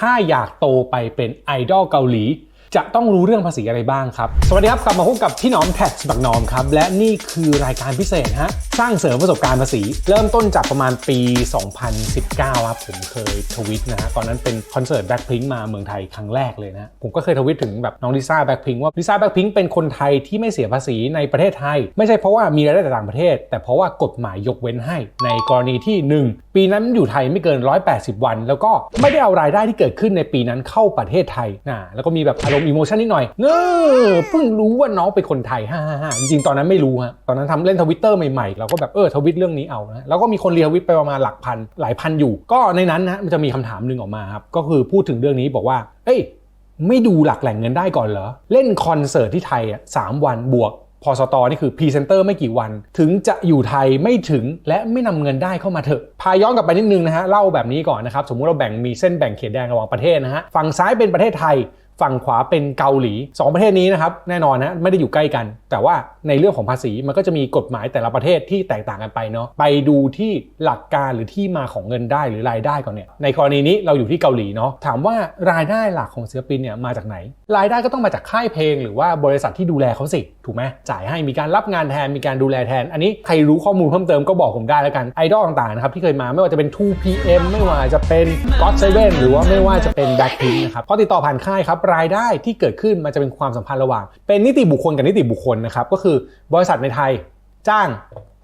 ถ้าอยากโตไปเป็นไอดอลเกาหลี จะต้องรู้เรื่องภาษีอะไรบ้างครับ สวัสดีครับ กลับมาพบกับพี่หนอมแท็กบักหนอมครับ และนี่คือรายการพิเศษฮะ สร้างเสริมประสบการณ์ภาษี เริ่มต้นจากประมาณปี 2019 ครับ ผมเคยทวิตนะฮะ ตอนนั้นเป็นคอนเสิร์ตแบ็คพิงมาเมืองไทยครั้งแรกเลยนะ ผมก็เคยทวิตถึงแบบน้องลิซ่าแบ็คพิงว่าลิซ่าแบ็คพิงเป็นคนไทยที่ไม่เสียภาษีในประเทศไทย ไม่ใช่เพราะว่ามีรายได้จากต่างประเทศ แต่เพราะว่ากฎหมายยกเว้นให้ ในกรณีที่ 1 ปีนั้นอยู่ไทยไม่เกิน 180 วัน แล้วก็ไม่ได้เอารายได้ที่เกิดขึ้นในปีนั้นเข้าประเทศไทยนะแล้วก็มีแบบอารมณ์อิโมชันนิดหน่อยเนอเพิ่งรู้ว่าน้องเป็นคนไทยฮ่าฮ่าจริงๆ ตอนนั้นไม่รู้ฮะตอนนั้นทำเล่นทวิตเตอร์ใหม่ๆเราก็แบบเออทวิตเรื่องนี้เอานะแล้วก็มีคนเรียทวิตไปประมาณหลักพันหลายพันอยู่ ก็ในนั้นนะมันจะมีคำถามหนึ่งออกมาครับก็คือพูดถึงเรื่องนี้บอกว่า เอ้ยไม่ดูหลักแหล่งเงินได้ก่อนเหรอเล่นคอนเสิร์ตที่ไทยอะสามวันบวกพอสตอนี่คือพรีเซนเตอร์ไม่กี่วัน ถึงจะอยู่ไทยไม่ถึงและไม่นำเงินได้เข้ามาเถอะ พาย้อนกลับไปนิดนึงนะฮะ เล่าแบบนี้ก่อนนะครับ สมมุติเราแบ่งมีเส้นแบ่งเขตแดนระหว่างประเทศนะฮะ ฝั่งซ้ายเป็นประเทศไทย ฝั่งขวาเป็นเกาหลี 2 ประเทศนี้นะครับแน่นอนนะไม่ได้อยู่ใกล้กัน แต่ว่าในเรื่องของภาษีมันก็จะมีกฎหมายแต่ละประเทศที่แตกต่างกันไปเนาะไปดูที่หลักการหรือที่มาของเงินได้หรือรายได้ก่อนเนี่ยในกรณีนี้เราอยู่ที่เกาหลีเนาะถามว่ารายได้หลักของศิลปินเนี่ยมาจากไหน รายได้ก็ต้องมาจากค่ายเพลง หรือว่าบริษัทที่ดูแลเขาสิ ถูกไหมจ่ายให้มีการรับงานแทนมีการดูแลแทน อันนี้ใครรู้ข้อมูลเพิ่มเติมก็บอกผมได้แล้วกันไอดอลต่างๆนะครับที่เคยมาไม่ว่าจะเป็น 2PM ไม่ว่าจะเป็น God Seven หรือว่าไม่ว่าจะเป็น Blackpink นะครับพอติดต่อผ่านค่ายครับรายได้ที่เกิดขึ้นมันจะเป็นความสัมพันธ์ระหว่าง เป็นนิติบุคคลกับนิติบุคคลนะครับก็คือบริษัทในไทยจ้าง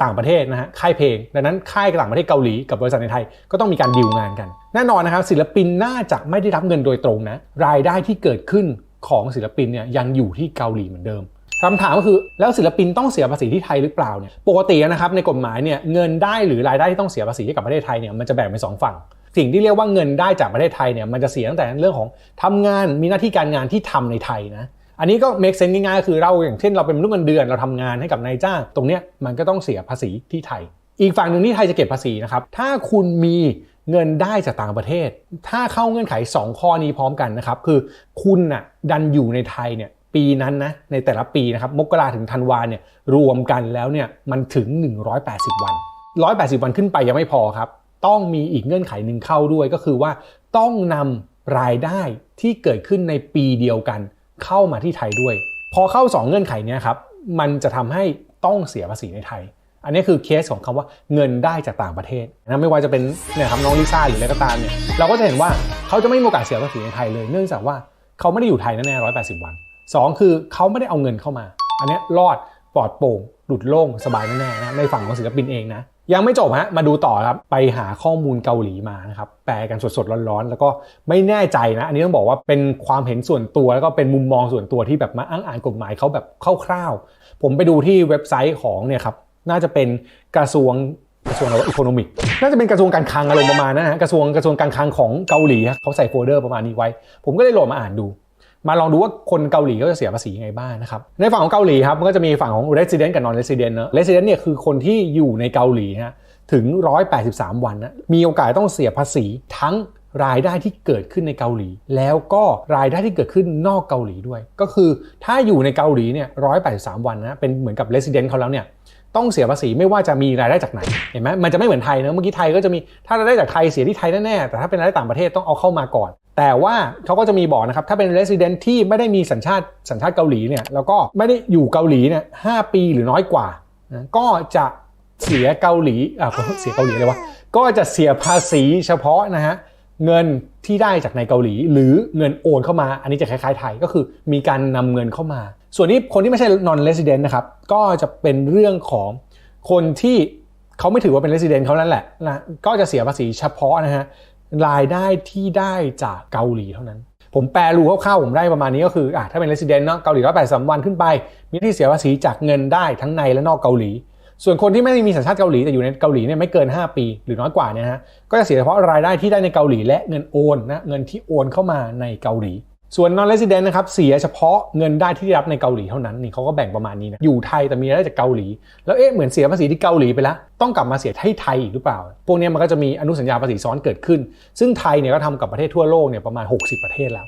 ต่างประเทศนะฮะค่ายเพลง ดังนั้นค่ายต่างประเทศเกาหลีกับบริษัทในไทยก็ต้องมีการดีลงานกัน แน่นอนนะครับศิลปินน่าจะไม่ได้รับเงินโดยตรงนะรายได้ที่เกิดขึ้นของศิลปินเนี่ยยังอยู่ที่เกาหลีเหมือนเดิม คำถามก็คือแล้วศิลปินต้องเสียภาษีที่ไทยหรือเปล่าเนี่ยปกตินะครับในกฎหมายเนี่ยเงินได้หรือรายได้ที่ต้องเสียภาษีให้กับประเทศไทยเนี่ยมันจะแบ่งเป็นสองฝั่งสิ่งที่เรียกว่าเงินได้จากประเทศไทยเนี่ยมันจะเสียตั้งแต่เรื่องของทำงานมีหน้าที่การงานที่ทำในไทยนะอันนี้ก็ make sense ง่ายๆก็คือเราอย่างเช่นเราเป็นมนุษย์เงินเดือนเราทำงานให้กับนายจ้างตรงเนี้ยมันก็ต้องเสียภาษีที่ไทย อีกฝั่งหนึ่งที่ไทยจะเก็บภาษีนะครับถ้าคุณมีเงินได้จากต่างประเทศ ถ้าเข้าเงื่อนไข 2 ข้อนี้พร้อมกันนะครับคือคุณน่ะดันอยู่ในไทยเนี่ย ปีนั้นนะในแต่ละปีนะครับมกราถึงธันวาเนี่ยรวมกันแล้วเนี่ยมันถึง 180 วัน 180 วันขึ้นไปยังไม่พอครับ ต้องมีอีกเงื่อนไขหนึ่งเข้าด้วยก็คือว่าต้องนำรายได้ที่เกิดขึ้นในปีเดียวกัน เข้ามาที่ไทยด้วย พอเข้า 2 เงื่อนไขนี้ครับมันจะทำให้ต้องเสียภาษีในไทย อันนี้คือเคสของคำว่าเงินได้จากต่างประเทศนะไม่ว่าจะเป็นเนี่ยครับน้องลิซ่าหรืออะไรก็ตามเนี่ยเราก็จะเห็นว่าเขาจะไม่มีโอกาสเสียภาษีในไทยเลย เนื่องจากว่าเขาไม่ได้อยู่ไทยแน่ๆ180วัน 2 คือเขาไม่ได้เอาเงินเข้ามา อันนี้รอดปลอดโปร่งหลุดโล่งสบายแน่ๆนะในฝั่งของศิลปินเองนะยังไม่จบฮะมาดูต่อครับ ไปหาข้อมูลเกาหลีมานะครับ แปลกันสดๆร้อนๆ แล้วก็ไม่แน่ใจนะ อันนี้ต้องบอกว่าเป็นความเห็นส่วนตัว แล้วก็เป็นมุมมองส่วนตัวที่แบบมาอ้างอ่านกฎหมายเขาแบบคร่าวๆ ผมไปดูที่เว็บไซต์ของเนี่ยครับ น่าจะเป็นกระทรวงกระทรวงอะไรวะอีโคโนมิกน่าจะเป็นกระทรวงการคลังอารมณ์ประมาณนั้นนะฮะกระทรวงกระทรวงการคลังของเกาหลีเขาใส่โฟลเดอร์ประมาณนี้ไว้ ผมก็เลยโหลดมาอ่านดู มาลองดูว่าคนเกาหลีเขาจะเสียภาษียังไงบ้างนะครับ ในฝั่งของเกาหลีครับมันก็จะมีฝั่งของ resident กับ non resident เนอะ resident เนี่ยคือคนที่อยู่ในเกาหลีฮะถึง 183 วันนะมีโอกาสต้องเสียภาษีทั้งรายได้ที่เกิดขึ้นในเกาหลี แล้วก็รายได้ที่เกิดขึ้นนอกเกาหลีด้วย ก็คือถ้าอยู่ในเกาหลีเนี่ย183วันนะเป็นเหมือนกับ resident เขาแล้วเนี่ย ต้องเสียภาษีไม่ว่าจะมีรายได้จากไหนเห็นไหมมันจะไม่เหมือนไทยนะเมื่อกี้ไทยก็จะมีถ้ารายได้จากไทยเสียที่ไทยแน่ๆแต่ถ้าเป็นรายได้ต่างประเทศต้องเอาเข้ามาก่อน แต่ว่าเขาก็จะมีบอกนะครับถ้าเป็น resident ที่ไม่ได้มีสัญชาติสัญชาติเกาหลีเนี่ยแล้วก็ไม่ได้อยู่เกาหลีเนี่ยหปีหรือน้อยกว่านะก็จะเสียเกาหลีอะเสียเกาหลีเลยวะก็จะเสียภาษีเฉพาะนะฮะเงินที่ได้จากในเกาหลี หรือเงินโอนเข้ามา อันนี้จะคล้ายๆไทยก็คือมีการนำเงินเข้ามา ส่วนนี้คนที่ไม่ใช่ non resident นะครับ ก็จะเป็นเรื่องของคนที่เขาไม่ถือว่าเป็น resident เขานั่นแหละนะก็จะเสียภาษีเฉพาะนะฮะรายได้ที่ได้จากเกาหลีเท่านั้น ผมแปลรูคร่าวๆผมได้ประมาณนี้ก็คืออะถ้าเป็น resident เนาะเกาหลีร้อยแปดสามวันขึ้นไป มีที่เสียภาษีจากเงินได้ทั้งในและนอกเกาหลี ส่วนคนที่ไม่ได้มีสัญชาติเกาหลีแต่อยู่ในเกาหลีเนี่ยไม่เกิน 5 ปี หรือน้อยกว่าเนี่ยฮะก็จะเสียเฉพาะรายได้ที่ได้ในเกาหลีและเงินโอนนะเงินที่โอนเข้ามาในเกาหลี ส่วน non resident นะครับเสียเฉพาะเงินได้ที่ได้รับในเกาหลีเท่านั้นนี่เขาก็แบ่งประมาณนี้นะอยู่ไทยแต่มีรายได้จากเกาหลี แล้วเอ๊ะเหมือนเสียภาษีที่เกาหลีไปแล้ว ต้องกลับมาเสียที่ไทยอีกหรือเปล่า พวกนี้มันก็จะมีอนุสัญญาภาษีซ้อนเกิดขึ้น ซึ่งไทยเนี่ยก็ทำกับประเทศทั่วโลกเนี่ยประมาณ 60 ประเทศแล้ว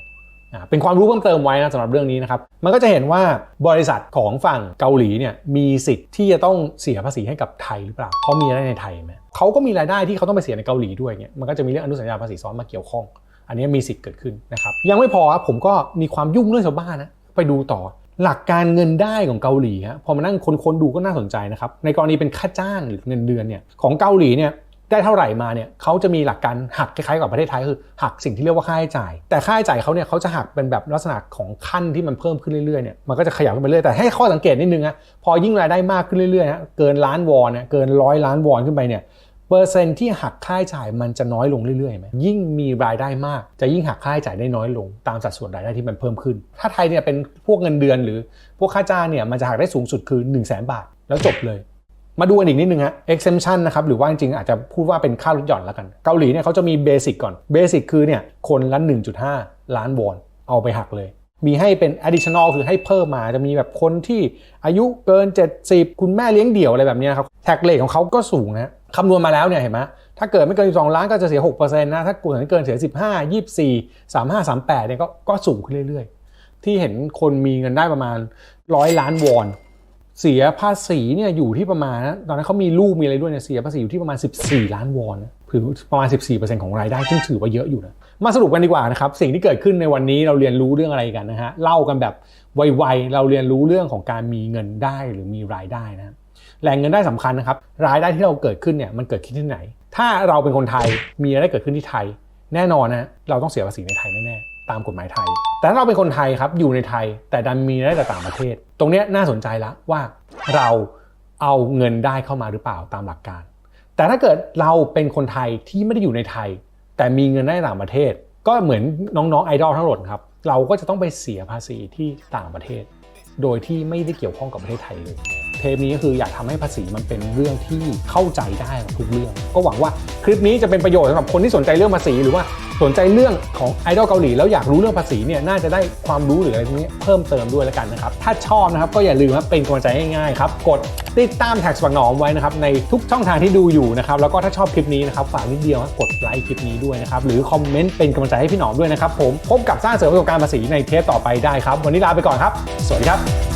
อ่าเป็นความรู้เพิ่มเติมไว้นะสำหรับเรื่องนี้นะครับ มันก็จะเห็นว่าบริษัทของฝั่งเกาหลีเนี่ยมีสิทธิ์ที่จะต้องเสียภาษีให้กับไทยหรือเปล่าเพราะมีรายได้ในไทยไหมเขาก็มีรายได้ที่เขาต้องไปเสียในเกาหลีด้วยเนี่ยมันก็จะมีเรื่องอนุสัญญาภาษีซ้อนมาเกี่ยวข้อง อันนี้มีสิทธิ์เกิดขึ้นนะครับยังไม่พอครับผมก็มีความยุ่งเรื่องชาวบ้านนะไปดูต่อหลักการเงินได้ของเกาหลีฮะพอมานั่งคนๆดูก็น่าสนใจนะครับในกรณีเป็นค่าจ้างหรือเงินเดือนเนี่ยของเกาหลีเนี่ยได้เท่าไหร่มาเนี่ยเขาจะมีหลักการหักคล้ายๆกับประเทศไทยคือหักสิ่งที่เรียกว่าค่าใช้จ่าย แต่ค่าใช้จ่ายเขาเนี่ยเขาจะหักเป็นแบบลักษณะของขั้นที่มันเพิ่มขึ้นเรื่อยๆเนี่ยมันก็จะขยับขึ้นไปเรื่อยแต่ให้ข้อสังเกตนิดนึงนะพอยิ่งรายได้มากขึ้นเรื่อยๆนะเกินล้านวอนเนี่ยเกินร้อยล้านวอนขึ้นไปเนี่ย เปอร์เซ็นต์ที่หักค่าใช้จ่ายมันจะน้อยลงเรื่อยๆไหมยิ่งมีรายได้มากจะยิ่งหักค่าใช้จ่ายได้น้อยลง ตามสัดส่วนรายได้ที่มันเพิ่มขึ้น ถ้าไทยเนี่ยเป็นพวกเงินเดือนหรือพวกค่าจ้างเนี่ยมันจะหักได้สูงสุดคือ 1 0 0 0 0แบาท แล้วจบเลย มาดูกันอีกนิดนึงฮะ exemption นะครับหรือว่าจริงๆอาจจะพูดว่าเป็นค่าลดหย่อนแล้วกัน เกาหลีเนี่ยเขาจะมี basic ก่อน basic คือเนี่ยคนละ 1.5 ล้านวอนเอาไปหักเลยมีให้เป็น additional คือให้เพิ่มมาจะมีแบบคนที่อายุเกิน 70 คุณแม่เลี้ยงเดี่ยวอะไรแบบนี้ครับแท็กเลทของเขาก็สูงนะ คำนวณมาแล้วเนี่ยเห็นไหมถ้าเกิดไม่เกิน 12 ล้านก็จะเสีย6%นะ ถ้าเกินเกินเสีย 15 24 35 38เนี่ยก็ก็สูงขึ้นเรื่อยๆ ที่เห็นคนมีเงินได้ประมาณ 100 ล้านวอน เสียภาษีเนี่ยอยู่ที่ประมาณ ตอนนั้นเขามีลูกมีอะไรด้วยเนี่ยเสียภาษีอยู่ที่ประมาณ 14 ล้านวอนนะคือประมาณ 14%ของรายได้ซึ่งถือว่าเยอะอยู่นะมาสรุปกันดีกว่านะครับสิ่งที่เกิดขึ้นในวันนี้เราเรียนรู้เรื่องอะไรกันนะฮะเล่ากันแบบไวๆเราเรียนรู้เรื่องของการมีเงินได้หรือมีรายได้นะ แหล่งเงินได้สำคัญนะครับ รายได้ที่เราเกิดขึ้นเนี่ยมันเกิดขึ้นที่ไหน ถ้าเราเป็นคนไทยมีรายได้เกิดขึ้นที่ไทย แน่นอนนะเราต้องเสียภาษีในไทยแน่ๆตามกฎหมายไทย แต่ถ้าเราเป็นคนไทยครับอยู่ในไทย แต่ดันมีรายได้จากต่างประเทศ ตรงนี้น่าสนใจละว่าเราเอาเงินได้เข้ามาหรือเปล่าตามหลักการ แต่ถ้าเกิดเราเป็นคนไทยที่ไม่ได้อยู่ในไทย แต่มีเงินได้ต่างประเทศ ก็เหมือนน้องๆไอดอลทั้งหมดครับเราก็จะต้องไปเสียภาษีที่ต่างประเทศ โดยที่ไม่ได้เกี่ยวข้องกับประเทศไทยเลย ทปนี้ก็คืออยากทำให้ภาษีมันเป็นเรื่องที่เข้าใจได้กับทุกเรื่อง ก็หวังว่าคลิปนี้จะเป็นประโยชน์สำหรับคนที่สนใจเรื่องภาษีหรือว่าสนใจเรื่องของไอดอลเกาหลีแล้วอยากรู้เรื่องภาษีเนี่ยน่าจะได้ความรู้หรืออะไรพวกนี้เพิ่มเติมด้วยแล้วกันนะครับ ถ้าชอบนะครับก็อย่าลืมครับเป็นกำลังใจง่ายๆครับ กดติดตามแท็กสปักหนอมไว้นะครับในทุกช่องทางที่ดูอยู่นะครับแล้วก็ถ้าชอบคลิปนี้นะครับฝากนิดเดียวกดไลค์คลิปนี้ด้วยนะครับหรือคอมเมนต์เป็นกำลังใจให้พี่หนอมด้วยนะครับผมพบกับสร้างเสริมประสบการณ์ภาษีในเทปต่อไปได้ครับ วันนี้ลาไปก่อนครับ สวัสดีครับ